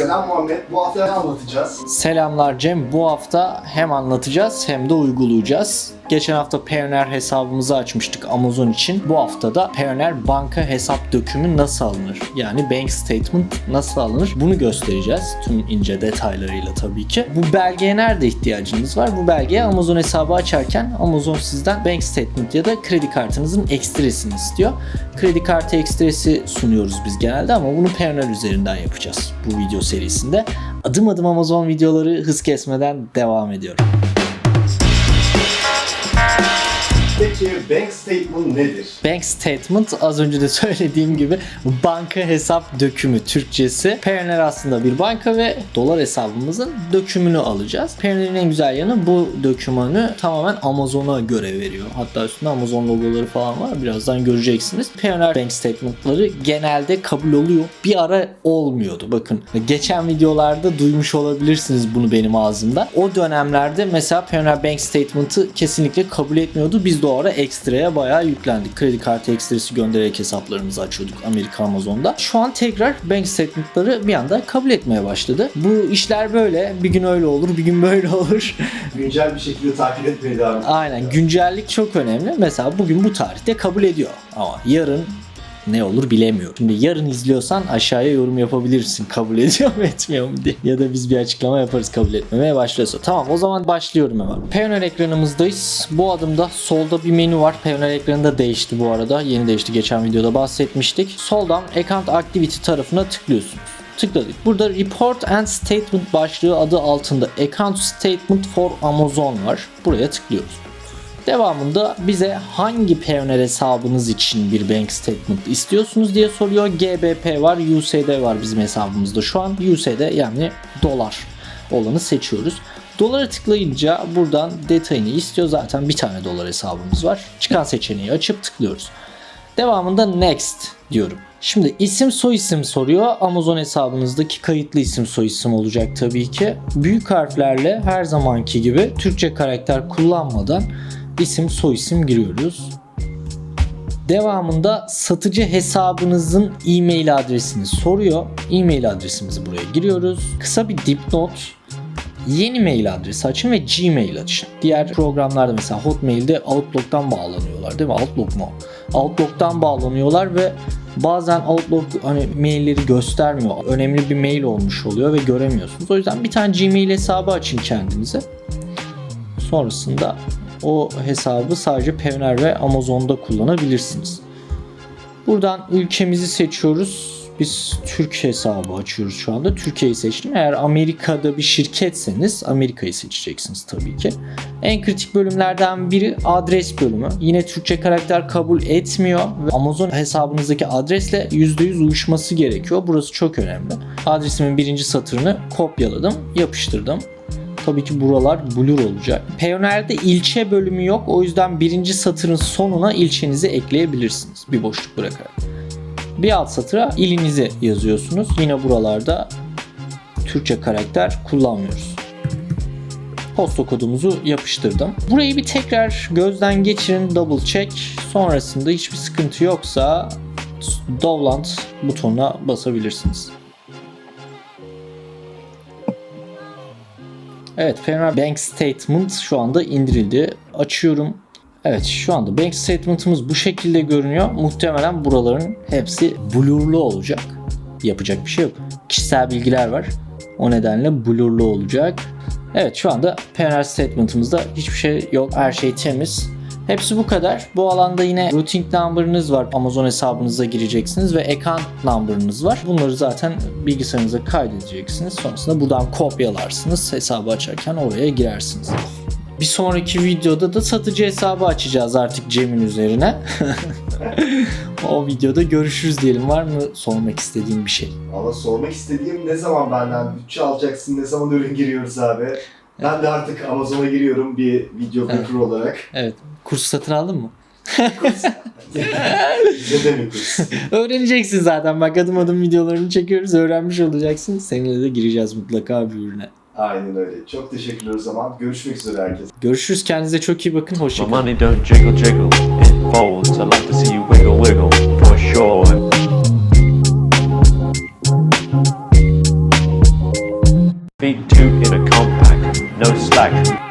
Selam Muhammed. Bu hafta ne anlatacağız? Selamlar Cem. Bu hafta hem anlatacağız hem de uygulayacağız. Geçen hafta Payoneer hesabımızı açmıştık Amazon için. Bu hafta da Payoneer banka hesap dökümü nasıl alınır? Yani bank statement nasıl alınır? Bunu göstereceğiz tüm ince detaylarıyla tabii ki. Bu belgeye nerede ihtiyacınız var? Bu belgeye Amazon hesabı açarken Amazon sizden bank statement ya da kredi kartınızın ekstresini istiyor. Kredi kartı ekstresi sunuyoruz biz genelde ama bunu Payoneer üzerinden yapacağız bu video serisinde. Adım adım Amazon videoları hız kesmeden devam ediyorum. Peki bank statement nedir? Bank statement az önce de söylediğim gibi banka hesap dökümü Türkçesi. Payoneer aslında bir banka ve dolar hesabımızın dökümünü alacağız. Payoneer'in en güzel yanı bu dökümanı tamamen Amazon'a göre veriyor. Hatta üstünde Amazon logoları falan var. Birazdan göreceksiniz. Payoneer bank statement'ları genelde kabul oluyor. Bir ara olmuyordu. Bakın geçen videolarda duymuş olabilirsiniz bunu benim ağzımdan. O dönemlerde mesela Payoneer bank statement'ı kesinlikle kabul etmiyordu. Biz de ekstraya bayağı yüklendik. Kredi kartı ekstresi göndererek hesaplarımızı açıyorduk Amerika Amazon'da. Şu an tekrar bank statement'ları bir anda kabul etmeye başladı. Bu işler böyle. Bir gün öyle olur, bir gün böyle olur. Güncel bir şekilde takip etmeye devam. Aynen. Güncellik çok önemli. Mesela bugün bu tarihte kabul ediyor. Ama yarın ne olur bilemiyorum. Şimdi yarın izliyorsan aşağıya yorum yapabilirsin kabul ediyor mu etmiyor mu diye. Ya da biz bir açıklama yaparız kabul etmemeye başlıyorsa. Tamam o zaman başlıyorum hemen. Payoneer ekranımızdayız. Bu adımda solda bir menü var. Payoneer ekranı da değişti bu arada. Yeni değişti. Geçen videoda bahsetmiştik. Soldan Account Activity tarafına tıklıyorsunuz tıkladık. Burada Report and Statement başlığı adı altında Account Statement for Amazon var. Buraya tıklıyoruz. Devamında bize hangi Payoneer hesabınız için bir bank statement istiyorsunuz diye soruyor. GBP var, USD var bizim hesabımızda şu an. USD yani dolar olanı seçiyoruz. Dolara tıklayınca buradan detayını istiyor. Zaten bir tane dolar hesabımız var. Çıkan seçeneği açıp tıklıyoruz. Devamında next diyorum. Şimdi isim soy isim soruyor. Amazon hesabınızdaki kayıtlı isim soy isim olacak tabii ki. Büyük harflerle her zamanki gibi Türkçe karakter kullanmadan isim soy isim giriyoruz. Devamında satıcı hesabınızın e-mail adresini soruyor. E-mail adresimizi buraya giriyoruz. Kısa bir dipnot. Yeni mail adresi açın ve Gmail açın. Diğer programlarda mesela Hotmail'de Outlook'tan bağlanıyorlar değil mi? Outlook mu? Outlook'tan bağlanıyorlar ve bazen Outlook hani mailleri göstermiyor. Önemli bir mail olmuş oluyor ve göremiyorsunuz. O yüzden bir tane Gmail hesabı açın kendinize. Sonrasında o hesabı sadece Payoneer ve Amazon'da kullanabilirsiniz. Buradan ülkemizi seçiyoruz. Biz Türk hesabı açıyoruz şu anda. Türkiye'yi seçtim. Eğer Amerika'da bir şirketseniz Amerika'yı seçeceksiniz tabii ki. En kritik bölümlerden biri adres bölümü. Yine Türkçe karakter kabul etmiyor ve Amazon hesabınızdaki adresle %100 uyuşması gerekiyor. Burası çok önemli. Adresimin birinci satırını kopyaladım, yapıştırdım. Tabii ki buralar blur olacak. Payoneer'de ilçe bölümü yok. O yüzden birinci satırın sonuna ilçenizi ekleyebilirsiniz. Bir boşluk bırakarak. Bir alt satıra ilinizi yazıyorsunuz. Yine buralarda Türkçe karakter kullanmıyoruz. Posta kodumuzu yapıştırdım. Burayı bir tekrar gözden geçirin, double check. Sonrasında hiçbir sıkıntı yoksa Dovland butonuna basabilirsiniz. Evet, Payoneer Bank Statement şu anda indirildi. Açıyorum. Evet şu anda bank statement'ımız bu şekilde görünüyor. Muhtemelen buraların hepsi blurlu olacak. Yapacak bir şey yok. Kişisel bilgiler var. O nedenle blurlu olacak. Evet şu anda Payoneer Statement'ımızda hiçbir şey yok. Her şey temiz. Hepsi bu kadar. Bu alanda yine routing number'ınız var. Amazon hesabınıza gireceksiniz ve account number'ınız var. Bunları zaten bilgisayarınıza kaydedeceksiniz. Sonrasında buradan kopyalarsınız. Hesabı açarken oraya girersiniz. Bir sonraki videoda da satıcı hesabı açacağız artık Cem'in üzerine. o videoda görüşürüz diyelim. Var mı sormak istediğim bir şey? Valla sormak istediğim ne zaman benden bütçe alacaksın, ne zaman ürün giriyoruz abi? Ben de artık Amazon'a giriyorum bir videographer olarak. Evet. Kurs satın aldın mı? Bize de mi kurs? Öğreneceksin zaten. Bak adım adım videolarını çekiyoruz. Öğrenmiş olacaksın. Seninle de gireceğiz mutlaka bir ürüne. Aynen öyle. Çok teşekkürler o zaman. Görüşmek üzere herkese. Görüşürüz. Kendinize çok iyi bakın. My Hoşçakalın. money don't jiggle jiggle, it folds. I like to see you wiggle wiggle, for sure. Feet two in a back.